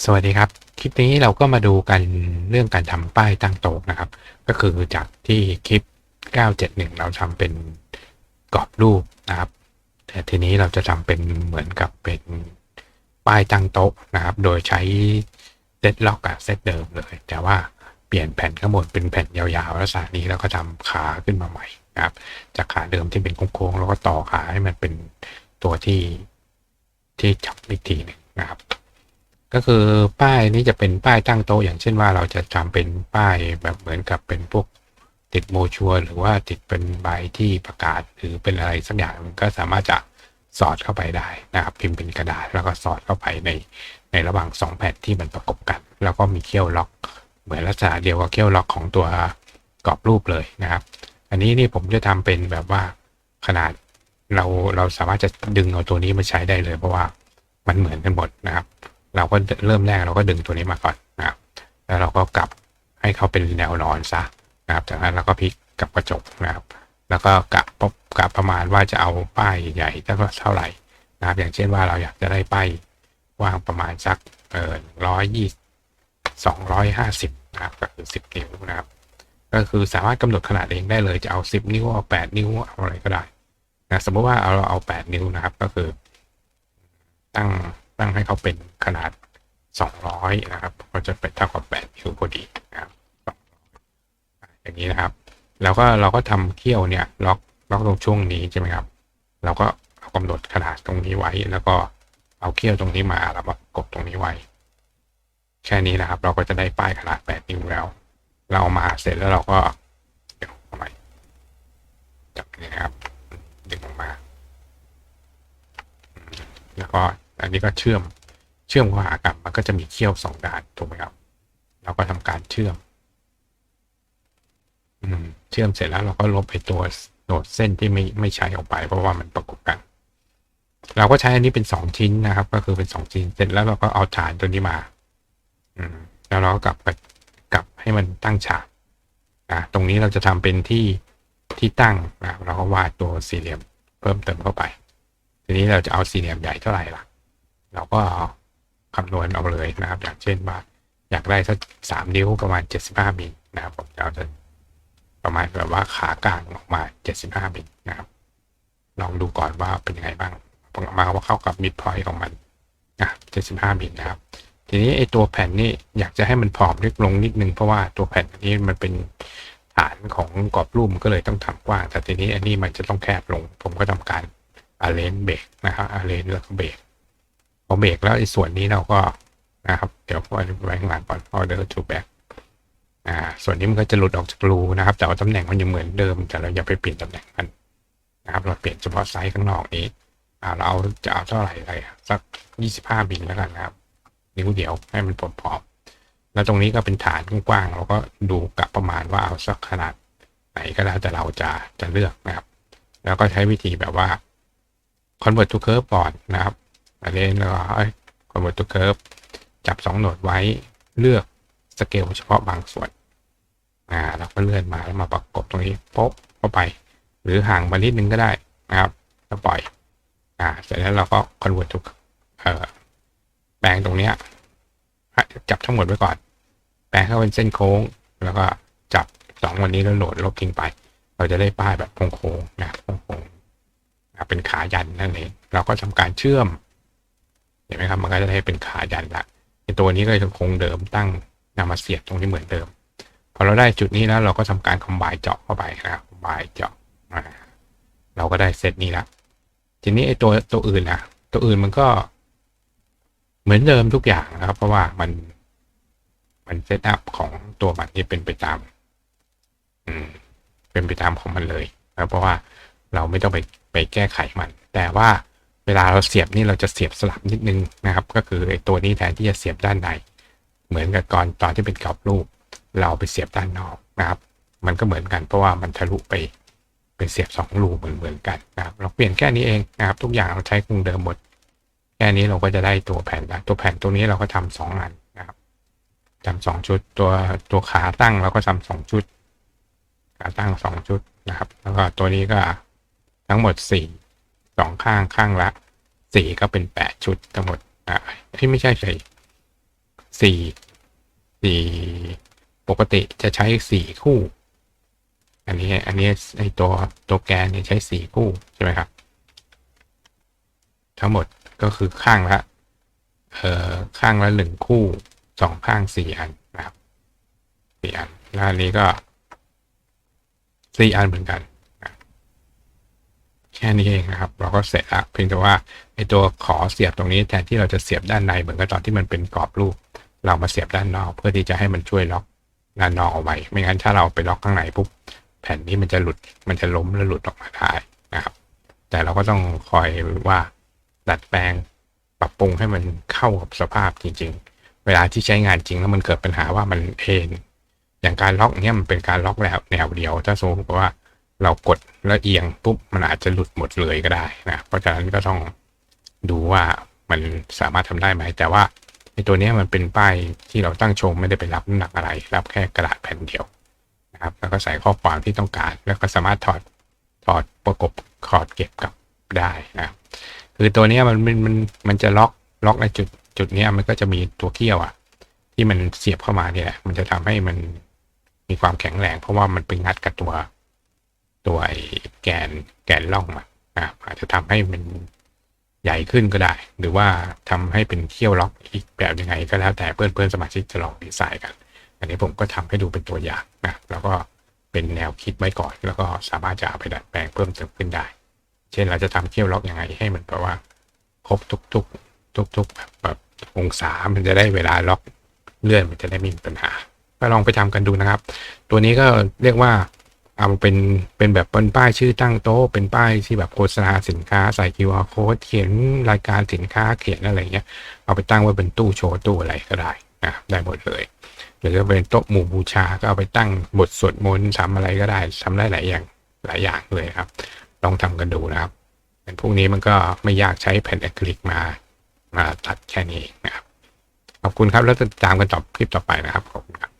สวัสดีครับ คลิปนี้เราก็มาดูกันเรื่องการทำป้ายตั้งโต๊ะนะครับ ก็คือจากที่คลิป 971 เราทำเป็นกรอบรูปนะครับ แต่ทีนี้เราจะทำเป็นเหมือนกับเป็นป้ายตั้งโต๊ะนะครับ โดยใช้เซตล็อกกับเซตเดิมเลย แต่ว่าเปลี่ยนแผ่นข้างบนเป็นแผ่นยาวๆลักษณะนี้แล้วก็ทำขาขึ้นมาใหม่นะครับ จากขาเดิมที่เป็นโค้งๆแล้วก็ต่อขาให้มันเป็นตัวที่ที่จับอีกทีหนึ่งนะครับ ก็คือป้ายนี้จะเป็นป้ายตั้งโต๊ะอย่างเช่นว่าเราจะทำเป็นป้ายแบบเหมือนกับเป็นพวกติดโมชัวหรือว่าติดเป็นใบที่ประกาศหรือเป็นอะไรสักอย่างหนึ่งก็สามารถจะสอดเข้าไปได้นะครับพิมพ์เป็นกระดาษแล้วก็สอดเข้าไปในในระหว่างสองแผ่นที่มันประกบกัน แล้วก็มีเขี้ยวล็อก เหมือนลักษณะเดียวกับเขี้ยวล็อกของตัวกรอบรูปเลยนะครับ อันนี้นี่ผมจะทำเป็นแบบว่าขนาดเราเราสามารถจะดึงเอาตัวนี้มาใช้ได้เลย เพราะว่ามันเหมือนกันหมดนะครับ เราก็เริ่มแรกเราก็ดึงตัวนี้มาก่อนนะครับ แล้วเราก็กลับให้เขาเป็นแนวนอนซะนะครับ จากนั้นเราก็พลิกกลับกระจกนะครับ แล้วก็กะปบกะประมาณว่าจะเอาป้ายใหญ่เท่าเท่าไหร่นะครับ อย่างเช่นว่าเราอยากจะได้ป้ายวางประมาณสักเอ่อร้อยยี่สองร้อยห้าสิบนะครับก็คือสิบนิ้วนะครับ ก็คือสามารถกำหนดขนาดเองได้เลยจะเอาสิบนิ้วเอาแปดนิ้วเอาอะไรก็ได้นะสมมติว่าเอาเราเอาแปดนิ้วนะครับ ก็คือ ตั้ง ตั้งให้เขาเป็นขนาด 200 นะครับ ก็จะเป็นเท่ากับ8นิ้วพอดีนะครับอย่างนี้นะครับ แล้วก็เราก็ทำเขี้ยวเนี่ยล็อกล็อกตรงช่วงนี้ใช่ไหมครับ เราก็เอากำหนดขนาดตรงนี้ไว้ แล้วก็เอาเขี้ยวตรงนี้มาแล้วมากดตรงนี้ไว้ แค่นี้นะครับ เราก็จะได้ป้ายขนาด 8 นิ้วแล้ว เราเอามาเสร็จแล้วเราก็เดี๋ยวทำไมจับนี่นะครับ ดึงออกมา แล้วก็ อันนี้ก็เชื่อมเชื่อมเข้าหากันมันก็จะมีเขี้ยวสองด้านถูกไหมครับเราก็ทำการเชื่อม อืม เชื่อมเสร็จแล้วเราก็ลบไอ้ตัวโดดเส้นที่ไม่ไม่ใช้ออกไป เพราะว่ามันประกบกัน เราก็ใช้อันนี้เป็นสองชิ้นนะครับ ก็คือเป็นสองชิ้นเสร็จแล้วเราก็เอาฐานตัวนี้มา อืม แล้วเราก็กลับไปกลับให้มันตั้งฉากนะตรงนี้เราจะทำเป็นที่ที่ตั้งนะเราก็วาดตัวสี่เหลี่ยมเพิ่มเติมเข้าไป ทีนี้เราจะเอาสี่เหลี่ยมใหญ่เท่าไหร่ล่ะ เราก็คำนวณเอาเลยนะครับ อย่างเช่นว่าอยากได้สักสามนิ้วประมาณเจ็ดสิบห้ามิลนะครับผมเราจะประมาณแบบว่าขากลางออกมาเจ็ดสิบห้ามิลนะครับ ลองดูก่อนว่าเป็นยังไงบ้างผมมาว่าเข้ากับมิดพอยต์ของมันอะเจ็ดสิบห้ามิลนะครับ ทีนี้ไอตัวแผ่นนี่อยากจะให้มันผอมเล็กลงนิดนึงเพราะว่าตัวแผ่นนี้มันเป็นฐานของกรอบรูปมันก็เลยต้องทำกว้าง แต่ทีนี้อันนี้มันจะต้องแคบลง ผมก็ทำการอาเลนเบรกนะครับอาเลนแล้วก็เบรก อเบรกแล้วไอ้ส่วนนี้เราก็นะครับ เดี๋ยวไว้ไว้ข้างหลังก่อน order to back อ่า ส่วนนี้มันก็จะหลุดออกจากรูนะครับ แต่ว่าตำแหน่งมันยังเหมือนเดิม แต่เราอย่าไปเปลี่ยนตำแหน่งมันนะครับ เราเปลี่ยนเฉพาะไซส์ข้างนอกนี้ อ่า เราเอาจะเอาเท่าไหร่อะไรสักยี่สิบห้ามิลแล้วกันนะครับ นิ้วเดียวให้มันผอมๆแล้วตรงนี้ก็เป็นฐานกว้างๆ เราก็ดูกับประมาณว่าเอาสักขนาดไหนก็แล้วแต่เราจะจะเลือกนะครับ แล้วก็ใช้วิธีแบบว่า convert to curve ก่อนนะครับ อันนี้แล้วก็ convert to curve จับสองโหนดไว้เลือกสเกลเฉพาะบางส่วน อ่าเราก็เลื่อนมาแล้วมาประกบตรงนี้ป๊ะเข้าไป หรือห่างมานิดนึงก็ได้นะครับแล้วปล่อย อ่า เสร็จแล้วเราก็ convert to เอ่อแปลงตรงเนี้ยจับทั้งหมดไว้ก่อน แปลงเข้าเป็นเส้นโค้ง แล้วก็จับสองวันนี้แล้วโหลดลบทิ้งไป เราจะได้ป้ายแบบโค้งๆนะโค้งๆเป็นขายันนั่นเอง เราก็ทำการเชื่อม ห็นไหมครับ มันก็จะได้เป็นขายันละในตัวนี้ก็จะคงเดิมตั้งนำมาเสียบตรงที่เหมือนเดิม พอเราได้จุดนี้แล้วเราก็ทำการคอมไบเจาะเข้าไปนะครับคอมไบเจาะเราก็ได้เซตนี้ละทีนี้ไอ้ตัวตัวอื่นนะตัวอื่นมันก็เหมือนเดิมทุกอย่างนะครับ เพราะว่ามันมันเซตอัพของตัวมันที่เป็นไปตาม อืม เป็นไปตามของมันเลยนะเพราะว่าเราไม่ต้องไปไปแก้ไขมัน แต่ว่า เวลาเราเสียบนี่เราจะเสียบสลับนิดนึงนะครับ ก็คือไอ้ตัวนี้แทนที่จะเสียบด้านใน เหมือนกับก่อนตอนที่เป็นกรอบรูป เราไปเสียบด้านนอกนะครับ มันก็เหมือนกันเพราะว่ามันทะลุไปเป็นเสียบสองรูเหมือนเหมือนกันนะครับ เราเปลี่ยนแค่นี้เองนะครับ ทุกอย่างเราใช้คงเดิมหมด แค่นี้เราก็จะได้ตัวแผ่นละตัวแผ่นตัวนี้เราก็ทำสองอันนะครับทำสองชุดตัวตัวขาตั้งเราก็ทำสองชุด ขาตั้งสองชุดนะครับ แล้วก็ตัวนี้ก็ทั้งหมดสี่ สองข้างข้างละสี่ก็เป็นแปดชุดทั้งหมดอ่าที่ไม่ใช่ใช่สี่สี่ปกติจะใช้สี่คู่ อันนี้อันนี้ไอตัวตัวแกนเนี่ยใช้สี่คู่ใช่ไหมครับ ทั้งหมดก็คือข้างละเอ่อข้างละหนึ่งคู่สองข้างสี่อันนะครับสี่อันแล้วอันนี้ก็สี่อันเหมือนกัน ค่นี้เองนะครับ เราก็เสร็จละเพียงแต่ว่าไอตัวขอเสียบตรงนี้แทนที่เราจะเสียบด้านในเหมือนกับตอนที่มันเป็นกรอบรูป เรามาเสียบด้านนอก เพื่อที่จะให้มันช่วยล็อกด้านนอกเอาไว้ ไม่งั้นถ้าเราไปล็อกข้างในปุ๊บแผ่นนี้มันจะหลุดมันจะล้มแล้วหลุดออกมาได้นะครับ แต่เราก็ต้องคอยว่าดัดแปลงปรับปรุงให้มันเข้ากับสภาพจริง ๆ เวลาที่ใช้งานจริงแล้วมันเกิดปัญหาว่ามันเอ็นอย่างการล็อกเนี้ยมันเป็นการล็อกแล้วแนวเดียว ถ้าสมมติว่า เรากดแล้วเอียงปุ๊บมันอาจจะหลุดหมดเลยก็ได้นะเพราะฉะนั้นก็ต้องดูว่ามันสามารถทำได้ไหมแต่ว่าในตัวนี้มันเป็นป้ายที่เราตั้งโชว์ไม่ได้ไปรับน้ำหนักอะไร รับแค่กระดาษแผ่นเดียวนะครับแล้วก็ใส่ข้อความที่ต้องการ แล้วก็สามารถถอดถอดประกบคอร์ดเก็บกลับได้นะคือตัวนี้มันมันมันมันจะล็อกล็อกในจุดจุดนี้มันก็จะมีตัวเกี้ยวอะที่มันเสียบเข้ามาเนี่ยมันจะทำให้มันมีความแข็งแรง เพราะว่ามันไปงัดกับตัว ตัวแกนแกนล่องมาอะอาจจะทำให้มันใหญ่ขึ้นก็ได้ หรือว่าทำให้เป็นเขี้ยวล็อกอีกแบบยังไง ก็แล้วแต่เพื่อนเพื่อนๆสมาชิกจะลองดีไซน์กัน อันนี้ผมก็ทำให้ดูเป็นตัวอย่างนะแล้วก็เป็นแนวคิดไว้ก่อน แล้วก็สามารถจะเอาไปดัดแปลงเพิ่มเติมขึ้นได้ เช่นเราจะทำเขี้ยวล็อกยังไง ให้มันแบบว่าครบทุกทุกทุกทุกแบบแบบองศามันจะได้เวลาล็อกเลื่อนมันจะได้ไม่มีปัญหา ก็ลองไปทำกันดูนะครับ ตัวนี้ก็เรียกว่า เอาเป็นเป็นแบบเป็นป้ายชื่อตั้งโต๊ะเป็นป้ายที่แบบโฆษณาสินค้าใส่ QR code เขียนรายการสินค้าเขียนอะไรเงี้ยเอาไปตั้งไว้เป็นตู้โชว์ตู้อะไรก็ได้นะได้หมดเลยหรือจะเป็นโต๊ะหมู่บูชาก็เอาไปตั้งบทสวดมนต์ทำอะไรก็ได้ทำได้หลายอย่างหลายอย่างเลยครับ ลองทำกันดูนะครับเป็นพวกนี้มันก็ไม่ยากใช้แผ่นอะคริลิกมามาตัดแค่นี้เองนะครับขอบคุณครับแล้วติดตามกันต่อคลิปต่อไปนะครับขอบคุณครับ